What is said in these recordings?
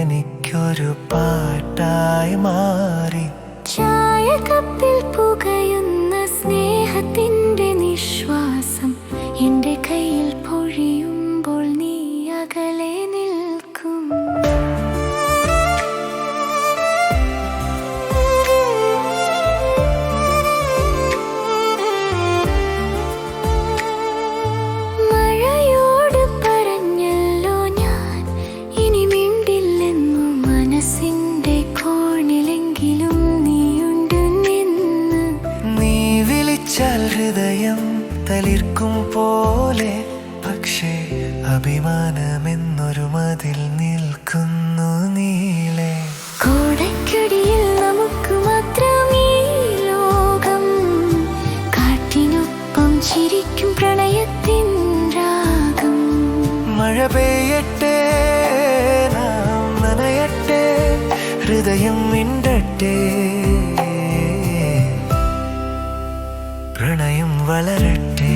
എനിക്കൊരു പാട്ടായി മാറി. ചായക്കപ്പിൽ പുകയുന്ന സ്നേഹത്തിന്റെ നിശ്വാസം തളിർക്കും പോലെ പക്ഷേ അഭിമാനമെന്നൊരു മതിൽ നിൽക്കുന്നു നീളെ കോടക്കടിയിൽ നമുക്ക് മാത്രം ഈ ലോകം കാട്ടിനൊപ്പം ചിരിക്കും പ്രണയത്തിൻ രാഗം. മഴ പെയ്യട്ടെ നാം നനയട്ടെ ഹൃദയം മിണ്ടട്ടെ പ്രണയം വളരട്ടെ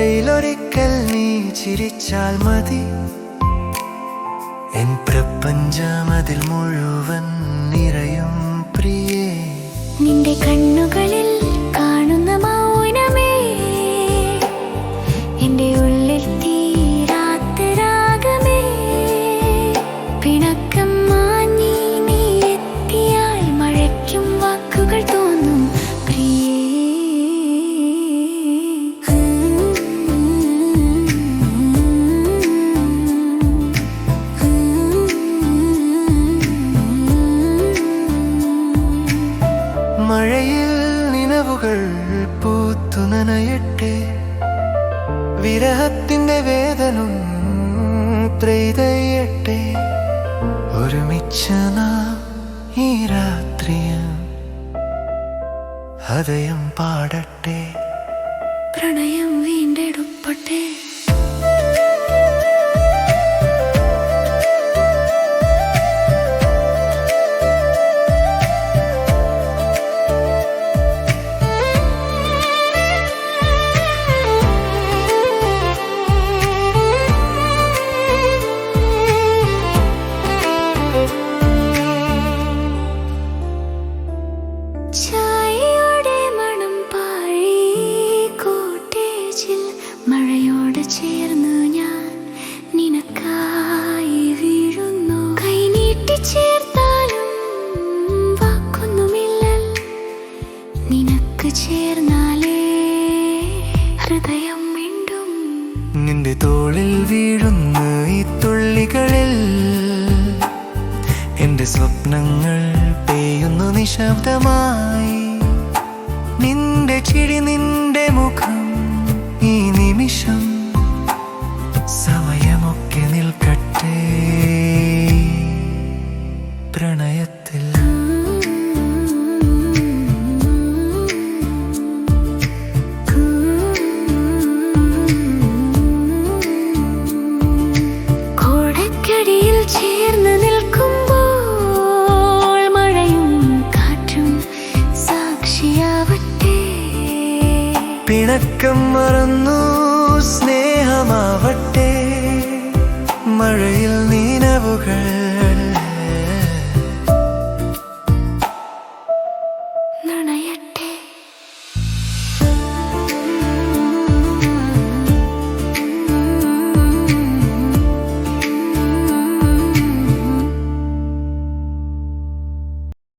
മഴയിലൊരിക്കൽ നീ ചിരിച്ചാൽ മതി. എൻ പ്രപഞ്ചമതിൽ മുഴുവൻ നിറയും പ്രിയേ. നിന്റെ കണ്ണുകളിൽ മഴയിൽ നിലവുകൾ പൂത്തു നനയട്ടെ. വിരഹത്തിന്റെ വേദനം പ്രീതയട്ടെ ഒരുമിച്ച് ഈ രാത്രി ഹൃദയം പാടട്ടെ. പ്രണയം നിന്റെ തോളിൽ വീഴുന്ന ഈ തുള്ളികളിൽ. എന്റെ സ്വപ്നങ്ങൾ പെയ്യുന്നു നിശബ്ദമായി. പിണക്കം മറന്നു സ്നേഹമാവട്ടെ. മഴയിൽ നീനവുകൾ